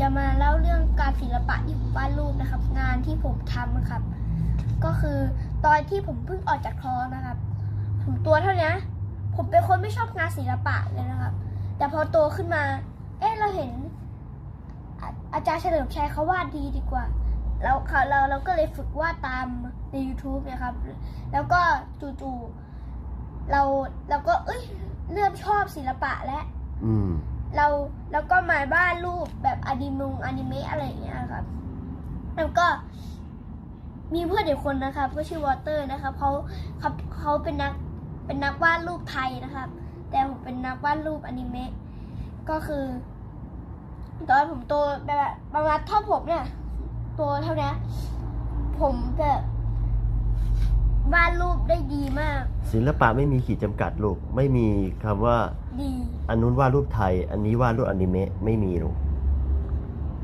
จะมาเล่าเรื่องการศิลปะที่ผมวาดรูปนะครับ งานที่ผมทำนะครับ ก็คือตอนที่ผมเพิ่งออกจากท้องนะครับ ผมตัวเท่านี้ผมเป็นคนไม่ชอบงานศิลปะเลยนะครับ แต่พอโตขึ้นมา เอ๊ะเราเห็น อาอาจารย์เฉลิมชัยเขาวาดดีดีกว่าเขาเราเราก็เลยฝึกวาดตามใน YouTube นะครับ แล้วก็จู่ๆเราเราก็เอ้ยเริ่มชอบศิลปะแล้ว เราแล้วก็มาบ้านรูปแบบอนิมงอนิเมะอะไรอย่างเงี้ยครับแล้วก็มีเพื่อนอีกคนนะครับ ก็ชื่อวอเตอร์นะครับเขาเขาเขาเป็นนักเป็นนักวาดรูปไทยนะครับ แต่ผมเป็นนักวาดรูปอนิเมะก็คือตอนผมโตแบบประมาณเท่าผมเนี่ยโตเท่านี้ผมแบบ วาดรูปได้ดีมาก ศิลปะไม่มีขีดจำกัดลูก ไม่มีคำว่า ดี อันนู้นวาดรูปไทย อันนี้วาดรูปอนิเมะไม่มีลูก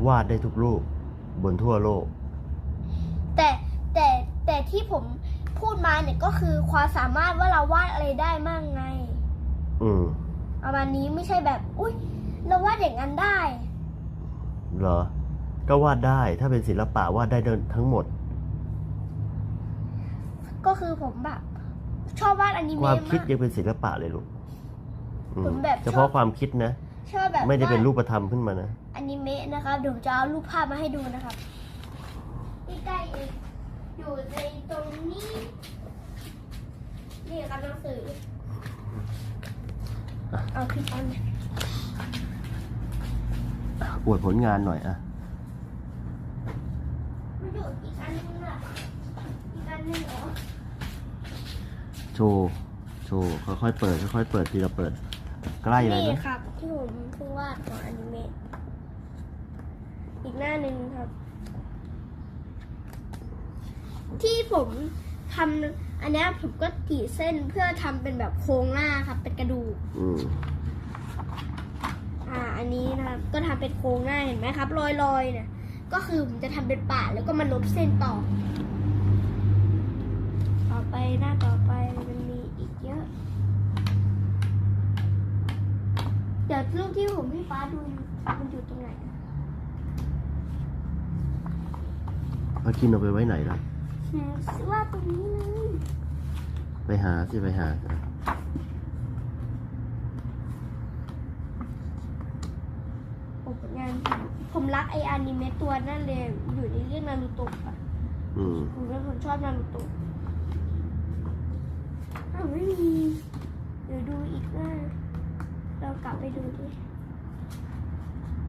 วาดได้ทุกรูป บนทั่วโลก แต่แต่แต่ที่ผมพูดมาเนี่ยก็คือความสามารถว่าเราวาดอะไรได้มั่งไง อืมประมาณนี้ไม่ใช่แบบ อุ้ยเราวาดอย่างนั้นได้ เหรอ ก็วาดได้ ถ้าเป็นศิลปะวาดได้ทั้งหมด ก็คือผมแบบ ชอบวาดอนิคเมะวามคิดมากยังเป็นศิลปะเลยลูกอืมผมแบบชอบ เฉพาะความคิดนะ ชอบแบบไม่ได้เป็นวารูปธรรมขึ้นมานะอนิเมะนะครับเดี๋ยวผมจะเอารูปภาพมาให้ดูนะครับใกล้ๆเองอยู่ในตรงนี้ นี่ครับหนังสือเอาผิดอันอวดผลงานหน่อยอะมันอยู่อีกอันนึงอะ โชว์ โชว์ ค่อยๆเปิด ค่อยๆเปิดทีละเปิด ใกล้เลยนี่นะ ครับที่ผมเพิ่งวาดของอนิเมะอีกหน้าหนึ่งครับ ที่ผมทำอันเนี้ยผมก็กรีดเส้นเพื่อทำเป็นแบบโครงหน้าครับ เป็นกระดูก อืม อ่า อันนี้นะครับ ก็ทำเป็นโครงหน้าเห็นไหมครับ รอยๆเนี่ย ก็คือผมจะทำเป็นปะแล้วก็มาลบเส้นต่อ ต่อไปหน้าต่อไปมันมีอีกเยอะ เดี๋ ยวรูปที่ผมให้ฟ้าดูมันอยู่ตรงไหนพากินเอาไปไว้ไหนล่ะอืมว่าตรงนี้เลยไปหาสิไปหาผมผลงานผมรักไออนิเมะตัวนั่นเลย อยู่ในเรื่องนารูโตะอะอืม ผมเป็นคนชอบนารูโตะอ้าวไม่มี 对对对